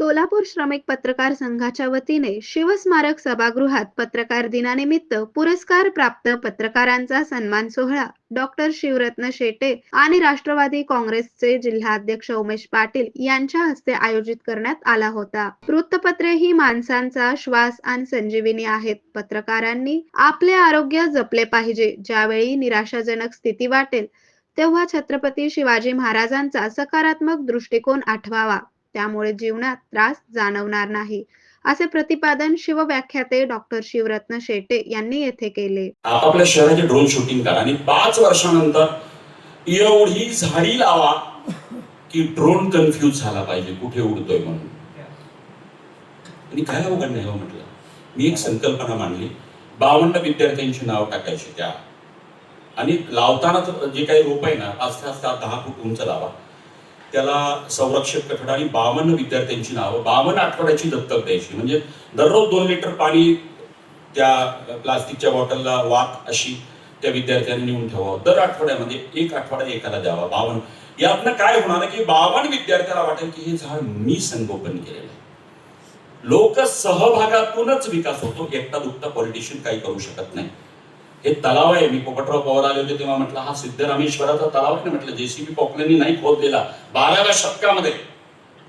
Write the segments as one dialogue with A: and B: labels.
A: सोलापूर श्रमिक पत्रकार संघाच्या वतीने शिवस्मारक सभागृहात पत्रकार दिनानिमित्त पुरस्कार प्राप्त पत्रकारांचा सन्मान सोहळा. डॉक्टर शिवरत्न शेटे आणि राष्ट्रवादी काँग्रेसचे जिल्हाध्यक्ष उमेश पाटील यांच्या हस्ते आयोजित करण्यात आला होता. वृत्तपत्रे ही माणसांचा श्वास आणि संजीवनी आहेत. पत्रकारांनी आपले आरोग्य जपले पाहिजे. ज्यावेळी निराशाजनक स्थिती वाटेल तेव्हा छत्रपती शिवाजी महाराजांचा सकारात्मक दृष्टिकोन आठवावा. त्यामुळे जीवनात त्रास जाणवणार नाही. असे प्रतिपादन शिवव्याख्याते डॉक्टर शिवरत्न शेटे यांनी येथे केले.
B: आपापल्या शहराचे ड्रोन शूटिंग करा आणि पाच वर्षानंतर एवढी झाडी लावा की ड्रोन कन्फ्यूज झाला पाहिजे कुठे उडतोय म्हणून. आणि काय अवघड नाही हो म्हटलं. मी एक संकल्पना मांडली. बावन्न विद्यार्थ्यांची नाव टाकायची त्या. आणि लावताना जे काही रोप आहे ना पाच ते सात दहा फूट उंच लावा. त्याला संरक्षक कठड आणि बावन्न विद्यार्थ्यांची नावं बावन्न आठवड्याची दत्तक द्यायची. म्हणजे दररोज दोन लिटर पाणी त्या प्लास्टिकच्या बॉटलला वात अशी त्या विद्यार्थ्यांनी नेऊन ठेवावं. दर आठवड्यामध्ये एक आठवडा एकाला द्यावा बावन यातनं काय होणार की बावन विद्यार्थ्याला वाटेल की हे झाड मी संगोपन केलेलं आहे. लोक सहभागातूनच विकास होतो एकटा दुखता पॉलिटिशियन काही करू शकत नाही. हे तलाव आहे. मी पोपटराव पवार आले होते तेव्हा म्हटलं हा सिद्धरामेश्वराचा तलाव आहे ना? म्हटलं जेसीबी पॉकलेनी नाही खोदलेला बाराव्या शतकामध्ये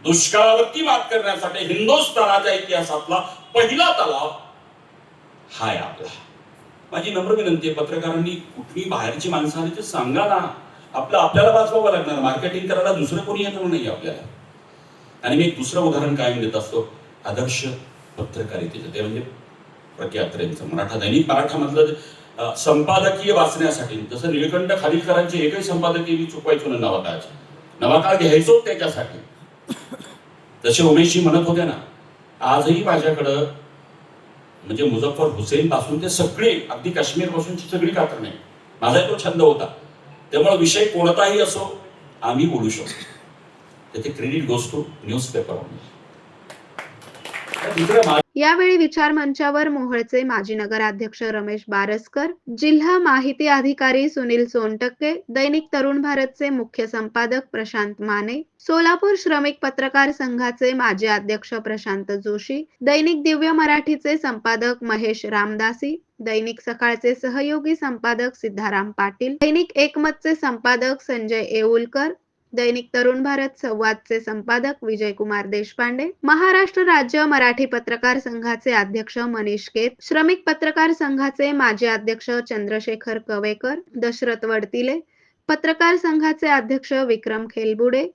B: दुष्काळावरती मात करण्यासाठी हिंदुस्थानाच्या इतिहासातला पहिला तलाव हा आहे आपला. माझी नम्र विनंती आहे पत्रकारांनी कुठली बाहेरची माणसं आली तर सांगा ना. आपलं आपल्याला वाचवावं लागणार. मार्केटिंग करायला दुसरं कोणी येणार नाही आपल्याला. आणि मी एक दुसरं उदाहरण कायम देत असतो. आदर्श पत्रकारितेचं. ते म्हणजे प्रख्यात्रेंचं मराठा दैनिक मराठामधलं अं, संपादकीय वाचण्यासाठी. जसं निळकंठ खालीकरांचे एकही संपादकीय मी चुकवायचो ना नवाकाळचे. नवाकाळ घ्यायचो त्याच्यासाठी. जसे उमेशजी म्हणत होते ना आजही माझ्याकडं म्हणजे मुझफ्फर हुसेन पासून ते सगळे अगदी काश्मीर पासूनची सगळी कात्रण. आहे माझा तो छंद होता. त्यामुळे विषय कोणताही असो आम्ही बोलू शकतो. त्याचे क्रेडिट गोस न्यूजपेपरवर न्यूज पेपर दुसरं मा-
A: यावेळी विचार मंचावर मोहळचे माजी नगराध्यक्ष रमेश बारसकर जिल्हा माहिती अधिकारी सुनील सोनटक्के दैनिक तरुण भारतचे मुख्य संपादक प्रशांत माने सोलापूर श्रमिक पत्रकार संघाचे माजी अध्यक्ष प्रशांत जोशी दैनिक दिव्य मराठीचे संपादक महेश रामदासी दैनिक सकाळचे सहयोगी संपादक सिद्धाराम पाटील दैनिक एकमतचे संपादक संजय येऊलकर दैनिक तरुण भारत संवादचे संपादक विजयकुमार देशपांडे महाराष्ट्र राज्य मराठी पत्रकार संघाचे अध्यक्ष मनीष केत श्रमिक पत्रकार संघाचे माजी अध्यक्ष चंद्रशेखर कवेकर दशरथ वडतिले पत्रकार संघाचे अध्यक्ष विक्रम खेलबुडे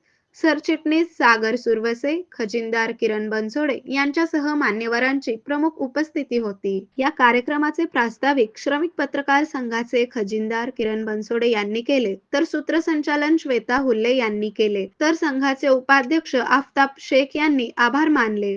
A: सरचिटणीस सागर सुरवसे खजिनदार किरण बनसोडे यांच्यासह मान्यवरांची प्रमुख उपस्थिती होती. या कार्यक्रमाचे प्रास्ताविक श्रमिक पत्रकार संघाचे खजिनदार किरण बनसोडे यांनी केले तर सूत्रसंचालन श्वेता हुल्ले यांनी केले तर संघाचे उपाध्यक्ष आफताब शेख यांनी आभार मानले.